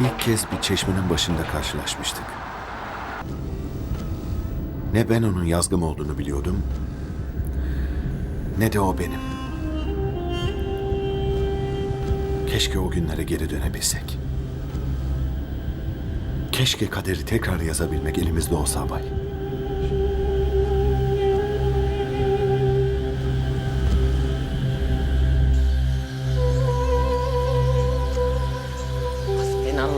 İlk kez bir çeşmenin başında karşılaşmıştık. Ne ben onun yazgım olduğunu biliyordum, ne de o benim. Keşke o günlere geri dönebilsek. Keşke kaderi tekrar yazabilmek elimizde olsa bay.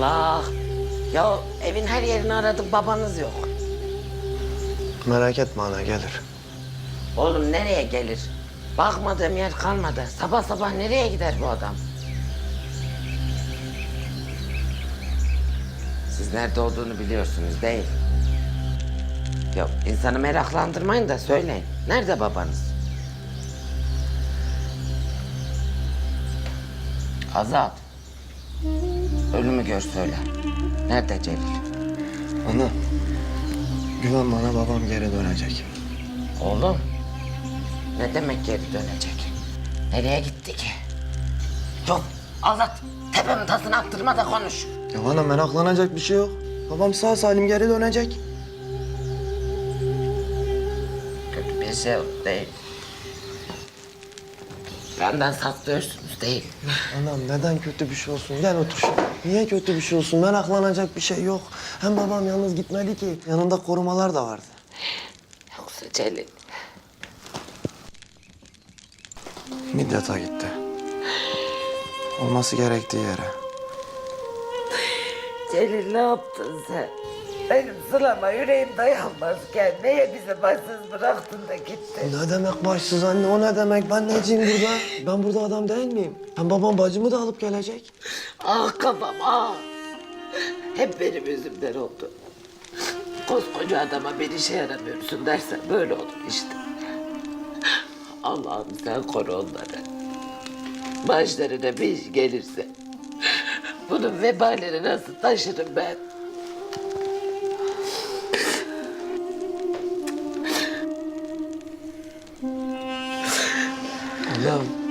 Hasbinallah. Ya evin her yerini aradık babanız yok. Merak etme ana gelir. Oğlum nereye gelir? Bakmadığım yer kalmadı. Sabah sabah nereye gider bu adam? Siz nerede olduğunu biliyorsunuz değil. Yok insanı meraklandırmayın da söyleyin. Nerede babanız? Azat. Ölümü gör söyle. Nerede Celil? Ana. Güven bana babam geri dönecek. Oğlum. Ne demek geri dönecek? Nereye gitti ki? Yok Azat. Tepemin tasını attırma da konuş. Ya bana meraklanacak bir şey yok. Babam sağ salim geri dönecek. Kötü bir şey değil. Benden saklıyorsunuz değil. Anam neden kötü bir şey olsun? Gel otur şuraya. Niye kötü bir şey olsun? Meraklanacak bir şey yok. Hem babam yalnız gitmedi ki. Yanında korumalar da vardı. Yoksa Celil. Midyat'a gitti. Olması gerektiği yere. Celil ne yaptın sen? Benim sılama yüreğim dayanmazken neye bizi başsız bıraktın da gittin? Ne demek başsız anne? O ne demek? Ben neciyim burada? Ben burada adam değil miyim? Hem babam bacımı da alıp gelecek. Ah kafam ah. Hep benim yüzümden oldu. Koskoca adama bir işe yaramıyorsun dersen böyle olur işte. Allah'ım sen koru onları. Başlarına bir iş gelirse bunun vebalini nasıl taşırım ben? Allah'ım